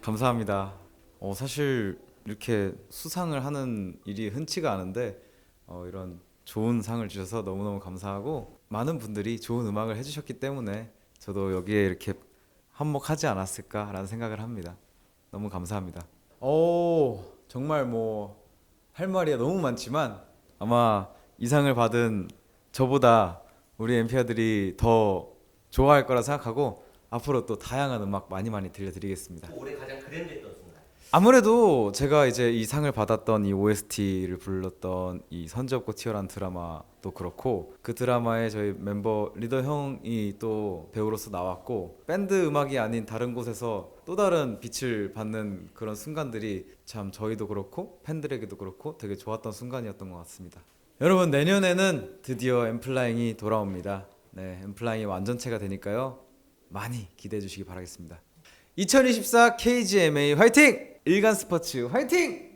감사합니다. 어, 사실 이렇게 수상을 하는 일이 흔치가 않은데 어, 이런 좋은 상을 주셔서 너무너무 감사하고 많은 분들이 좋은 음악을 해주셨기 때문에 저도 여기에 이렇게 한몫하지 않았을까라는 생각을 합니다. 너무 감사합니다. 오 정말 뭐 할 말이 너무 많지만 아마 이 상을 받은 저보다 우리 엠피아들이 더 좋아할 거라 생각하고 앞으로 또 다양한 음악 많이 많이 들려드리겠습니다. 올해 가장 그랜드했던 순간. 아무래도 제가 이제 이 상을 받았던 이 OST를 불렀던 이 선지 없고 튀어난 드라마도 그렇고 그 드라마에 저희 멤버 리더 형이 또 배우로서 나왔고 밴드 음악이 아닌 다른 곳에서 또 다른 빛을 받는 그런 순간들이 참 저희도 그렇고 팬들에게도 그렇고 되게 좋았던 순간이었던 것 같습니다. 여러분 내년에는 드디어 엠플라잉이 돌아옵니다. 네, 엠플라잉이 완전체가 되니까요. 많이 기대해 주시기 바라겠습니다. 2024 KGMA 화이팅! 일간 스포츠 화이팅!